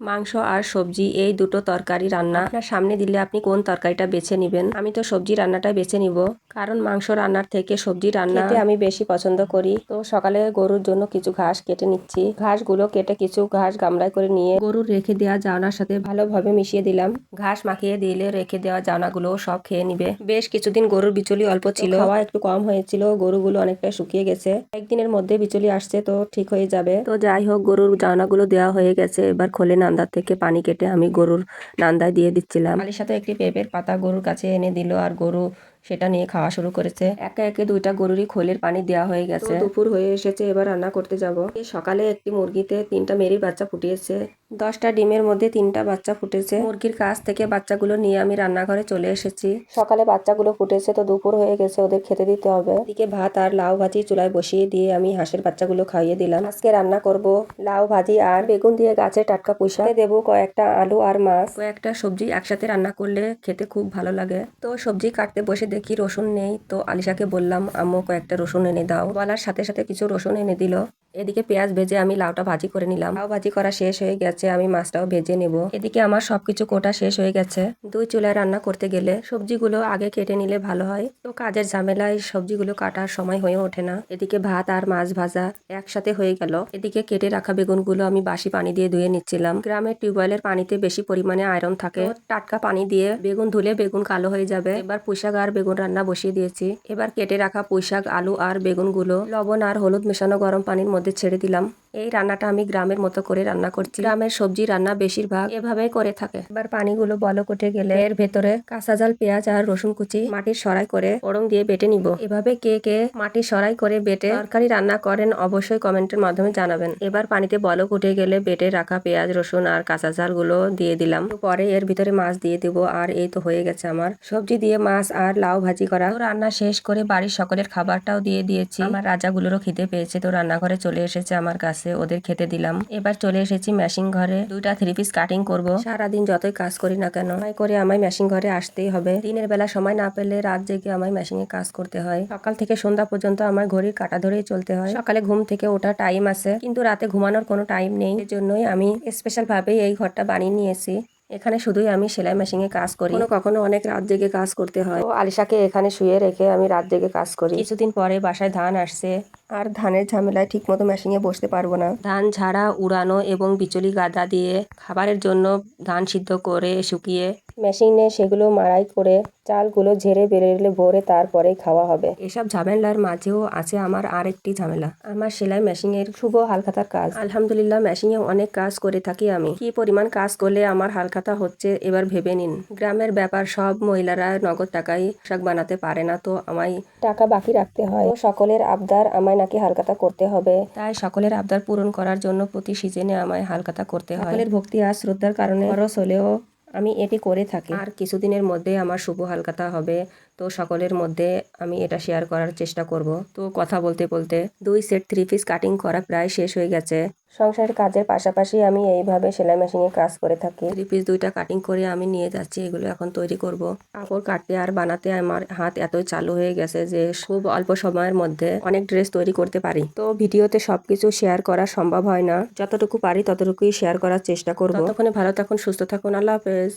মাংস আর সবজি, এই দুটো তরকারি রান্না। আপনার সামনে দিলে আপনি কোন তরকারিটা বেছে নেবেন? আমি তো সবজি রান্নাটাই বেছে নিব। কারণ মাংস রান্নার থেকে সবজি রান্না আমি বেশি পছন্দ করি। তো সকালে গরুর জন্য কিছু ঘাস কেটে নিচ্ছি। ঘাসগুলো কেটে কিছু ঘাস গামলায় করে নিয়ে গরুর রেখে দেওয়া জানার সাথে ভালোভাবে মিশিয়ে দিলাম। ঘাস মাখিয়ে দিলে রেখে দেওয়া জানাগুলো সব খেয়ে নিবে। বেশ কিছুদিন গরুর বিচলি অল্প ছিল। খাওয়া একটু কম হয়েছিল। গরুগুলো অনেকটা শুকিয়ে গেছে। একদিনের মধ্যে বিচুলি আসছে তো ঠিক হয়ে যাবে। তো যাই হোক, গরুর জানাগুলো দেওয়া হয়ে গেছে। এবার খোলে নান্দার থেকে পানি কেটে আমি গরুর নান্দায় দিয়ে দিচ্ছিলাম। আলির সাথে একটি পেঁপের পাতা গরুর কাছে এনে দিল আর গরু সেটা নিয়ে খাওয়া শুরু করেছে। একে একে দুইটা গরুরই খোলের পানি দেওয়া হয়ে গেছে। দুপুর হয়ে এসেছে এবার রান্না করতে যাব। সকালে একটি মুরগিতে তিনটা মেরি বাচ্চা ফুটিয়েছে। দশটা ডিমের মধ্যে তিনটা বাচ্চা ফুটেছে। মুরগির কাছ থেকে বাচ্চাগুলো নিয়ে আমি রান্নাঘরে চলে এসেছি। সকালে বাচ্চাগুলো ফুটেছে তো দুপুর হয়ে গেছে ওদের খেতে দিতে হবে। এদিকে ভাত আর লাউ ভাজি চুলায় বসিয়ে দিয়ে আমি হাঁসের বাচ্চাগুলো খাইয়ে দিলাম। আজকে রান্না করব লাউ ভাজি আর বেগুন দিয়ে গাছের টাটকা পুষা দেবো কয়েকটা আলু আর মাছ। কয়েকটা সবজি একসাথে রান্না করলে খেতে খুব ভালো লাগে। তো সবজি কাটতে বসে দেখি রসুন নেই, তো আলিশাকে বললাম, আম্মু, কয়েকটা রসুন এনে দাও। বলার সাথে সাথে কিছু রসুন এনে দিল। এদিকে পেঁয়াজ ভেজে আমি লাউটা ভাজি করে নিলাম। লাউ ভাজি করা শেষ হয়ে গেছে, আমি মাছটাও ভেজে নেব। এদিকে আমার সবকিছু কোটা শেষ হয়ে গেছে। দুই চুলায় রান্না করতে গেলে সবজিগুলো আগে কেটে নিলে ভালো হয়। তো কাজের ঝামেলায় সবজিগুলো কাটার সময় হয়ে ওঠে না। এদিকে ভাত আর মাছ ভাজা একসাথে হয়ে গেল। এদিকে কেটে রাখা বেগুনগুলো আমি বাসি পানি দিয়ে ধুয়ে নিচ্ছিলাম। গ্রামের টিউবওয়েলের পানিতে বেশি পরিমাণে আয়রন থাকে। টাটকা পানি দিয়ে বেগুন ধুলে বেগুন কালো হয়ে যাবে। এবার পুঁইশাক আর বেগুন রান্না বসিয়ে দিয়েছি। এবার কেটে রাখা পুঁইশাক, আলু আর বেগুনগুলো লবণ আর হলুদ মেশানো গরম পানির মধ্যে ছেড়ে দিলাম। এই রান্নাটা আমি গ্রামের মতো করে রান্না করছি। গ্রামের সবজি রান্না বেশিরভাগ এভাবেই করে থাকে। এবার পানিগুলো বলক উঠে গেলে এর ভেতরে কাঁচা জাল, পেঁয়াজ আর রসুন কুচি মাটির সরাই করে ওরং দিয়ে বেটে নিব। এভাবে কে কে মাটির সরাই করে বেটে তরকারি রান্না করেন অবশ্যই কমেন্টের মাধ্যমে জানাবেন। এবার পানিতে বলক উঠে গেলে বেটে রাখা পেঁয়াজ, রসুন আর কাঁচা জালগুলো দিয়ে দিলাম। পরে এর ভিতরে মাছ দিয়ে দিব। আর এই তো হয়ে গেছে আমার। সবজি দিয়ে মাছ আর লাউ ভাজি করা। রান্না শেষ করে বাড়ির সকলের খাবারটাও দিয়ে দিয়েছি। আমার রাজাগুলোরও খিদে পেয়েছে। তো রান্নাঘরে চলে এসেছে আমার কাছে। ওদের খেতে দিলাম। এবার চলে এসেছি মেশিন ঘরে। দুইটা থ্রি পিস কাটিং করব। সারাদিন যতই কাজ করি না কেন, তাই করে আমায় মেশিন ঘরে আসতেই হবে। দিনের বেলা সময় না পেলে রাত জেগে আমায় মেশিনে কাজ করতে হয়। সকাল থেকে সন্ধ্যা পর্যন্ত আমার ঘড়ির কাটা ধরেই চলতে হয়। সকালে ঘুম থেকে ওঠার টাইম আছে, কিন্তু রাতে ঘুমানোর কোনো টাইম নেই। এজন্যই আমি স্পেশাল ভাবে এই ঘরটা বানিয়ে নিয়েছি। এখানে শুধুই আমি সেলাই মেশিনে কাজ করি। কখনো কখনো অনেক রাত জেগে কাজ করতে হয়। ও আলিশাকে এখানে শুয়ে রেখে আমি রাত জেগে কাজ করি। কিছুদিন পরে বাসায় ধান আসছে। আর ধানের ঝামেলায় ঠিক মতো মেশিনে বসতে পারব না। ধান ঝাড়া উড়ানো এবং বিচলি গাদা দিয়ে খাবারের জন্য ধান সিদ্ধ করে শুকিয়ে মেশিনে সেগুলো মাড়াই করে চালগুলো ঝেড়ে বেরেলে ভরে তারপরে খাওয়া হবে। এসব ঝামেলার মাঝেও আছে আমার আরেকটি ঝামেলা। আমার সেলাই মেশিনের শুভ হালখাতার কাজ। আলহামদুলিল্লাহ মেশিনে অনেক কাজ করে থাকি আমি। কি পরিমাণ কাজ করলে আমার হালখাতা হচ্ছে এবার ভেবে নিন। গ্রামের ব্যাপার সব মহিলারা নগদ টাকায় পোশাক বানাতে পারে না তো আমায় টাকা বাকি রাখতে হয়। তো সকলের আবদার আমায় নাকি হালখাতা করতে হবে। তাই সকলের আবদার পূরণ করার জন্য প্রতি সিজনে আমায় হালখাতা করতে হয়। সকলের ভক্তি আর শ্রদ্ধার কারণে খরচ হলেও আমি এটি করে থাকি। আর কিছুদিনের মধ্যে আমার শুভ হালকাতা হবে, তো সকলের মধ্যে আমি এটা শেয়ার করার চেষ্টা করব। তো কথা বলতে বলতে দুই সেট থ্রি পিস কাটিং করা প্রায় শেষ হয়ে গেছে। সংসারের কাজের পাশাপাশি আমি এইভাবে সেলাই মেশিনে কাজ করে থাকি। থ্রি পিস দুইটা কাটিং করে আমি নিয়ে যাচ্ছি এগুলো এখন তৈরি করব। কাপড় কাটতে আর বানাতে আমার হাত এতই চালু হয়ে গেছে যে খুব অল্প সময়ের মধ্যে অনেক ড্রেস তৈরি করতে পারি। তো ভিডিওতে সবকিছু শেয়ার করা সম্ভব হয় না। যতটুকু পারি ততটুকুই শেয়ার করার চেষ্টা করব। ততক্ষণে ভালো থাকুন সুস্থ থাকুন। আল্লাহ হাফেজ।